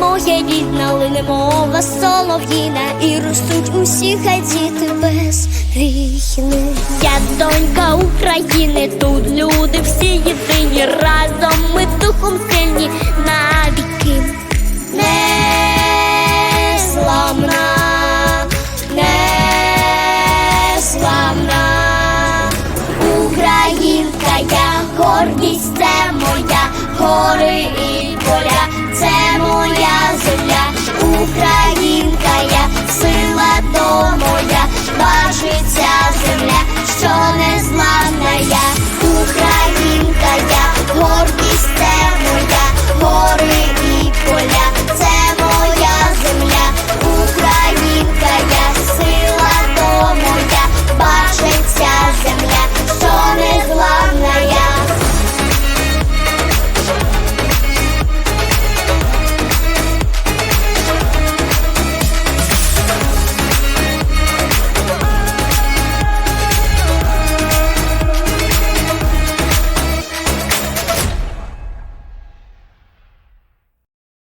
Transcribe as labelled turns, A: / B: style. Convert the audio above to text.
A: моє рідна, лине мова солов'їна, і ростуть усі хай діти без війни. Я донька України, тут люди всі єдині, разом ми духом сильні навіки. Незламна, незламна. Українка, я гордість це моя, гори і поля,